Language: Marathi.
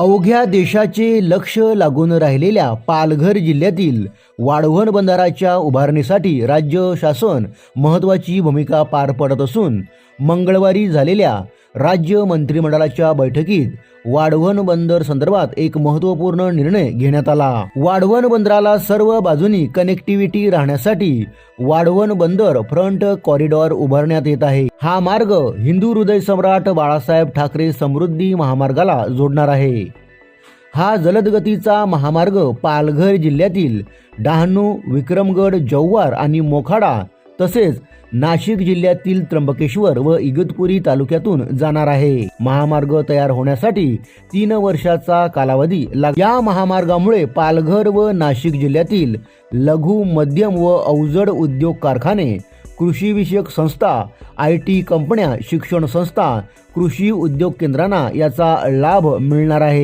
अवघ्या देशाचे लक्ष लागून राहिलेल्या पालघर जिल्ह्यातील वाढवण बंधाराच्या उभारणीसाठी राज्य शासन महत्त्वाची भूमिका पार पडत असून मंगळवारी झालेल्या राज्य मंत्रिमंडळाच्या बैठकीत वाढवण बंदर संदर्भात एक महत्त्वपूर्ण निर्णय घेण्यात आला. वाढवण बंदराला सर्व बाजूनी कनेक्टिव्हिटी राहण्यासाठी वाढवण बंदर फ्रंट कॉरिडॉर उभारण्यात येत आहे. हा मार्ग हिंदू हृदय सम्राट बाळासाहेब ठाकरे समृद्धी महामार्गाला जोडणार आहे. हा जलदगतीचा महामार्ग पालघर जिल्ह्यातील डहाणू विक्रमगड जव्हार आणि मोखाडा तसेच नाशिक जिल्ह्यातील त्र्यंबकेश्वर व इगतपुरी तालुक्यातून जाणार आहे. महामार्ग तयार होण्यासाठी तीन वर्षाचा कालावधी लाग या महामार्गामुळे पालघर व नाशिक जिल्ह्यातील लघु मध्यम व अवजड उद्योग कारखाने कृषीविषयक संस्था आय टी कंपन्या शिक्षण संस्था कृषी उद्योग केंद्रांना याचा लाभ मिळणार आहे.